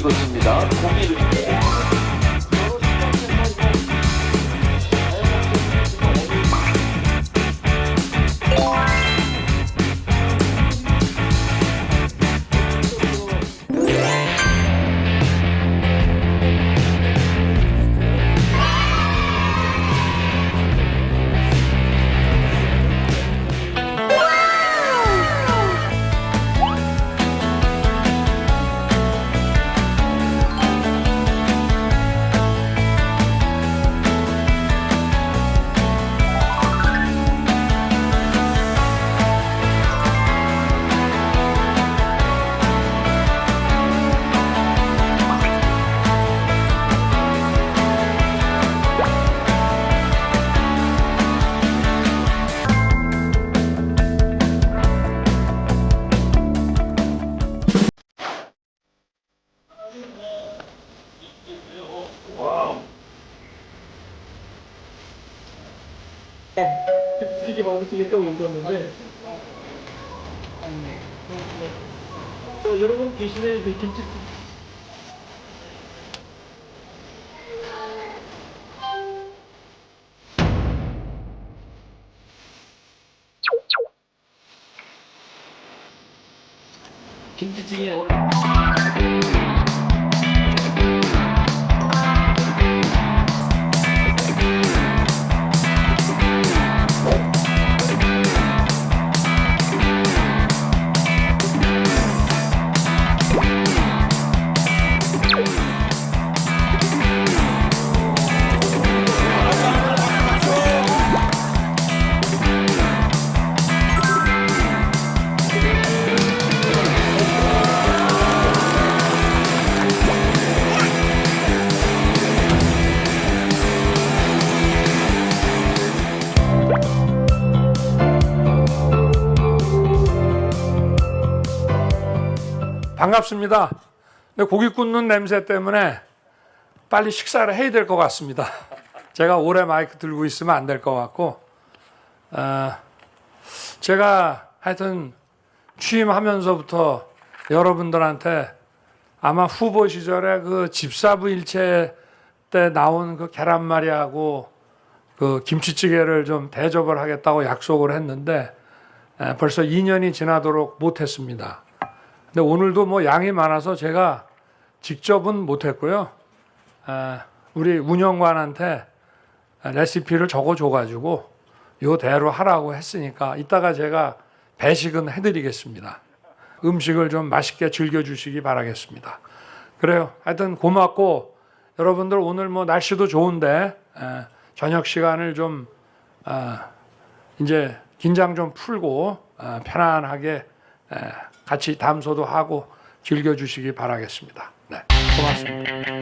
이것입니다. 고기를 되게 많으시겠다고 얘기했는데. 어, 여러분 계시네 그 김치 김치찌개 반갑습니다. 근데 고기 굽는 냄새 때문에 빨리 식사를 해야 될 것 같습니다. 제가 오래 마이크 들고 있으면 안 될 것 같고, 어, 제가 하여튼 취임하면서부터 여러분들한테 아마 후보 시절에 그 집사부 일체 때 나온 그 계란말이하고 그 김치찌개를 좀 대접을 하겠다고 약속을 했는데 에, 벌써 2년이 지나도록 못했습니다. 근데 오늘도 뭐 양이 많아서 제가 직접은 못했고요. 아, 우리 운영관한테 레시피를 적어줘가지고 요대로 하라고 했으니까 이따가 제가 배식은 해드리겠습니다. 음식을 좀 맛있게 즐겨주시기 바라겠습니다. 그래요. 하여튼 고맙고 여러분들 오늘 뭐 날씨도 좋은데 에, 저녁 시간을 좀 아, 이제 긴장 좀 풀고 아, 편안하게 에, 같이 담소도 하고 즐겨주시기 바라겠습니다. 네, 고맙습니다.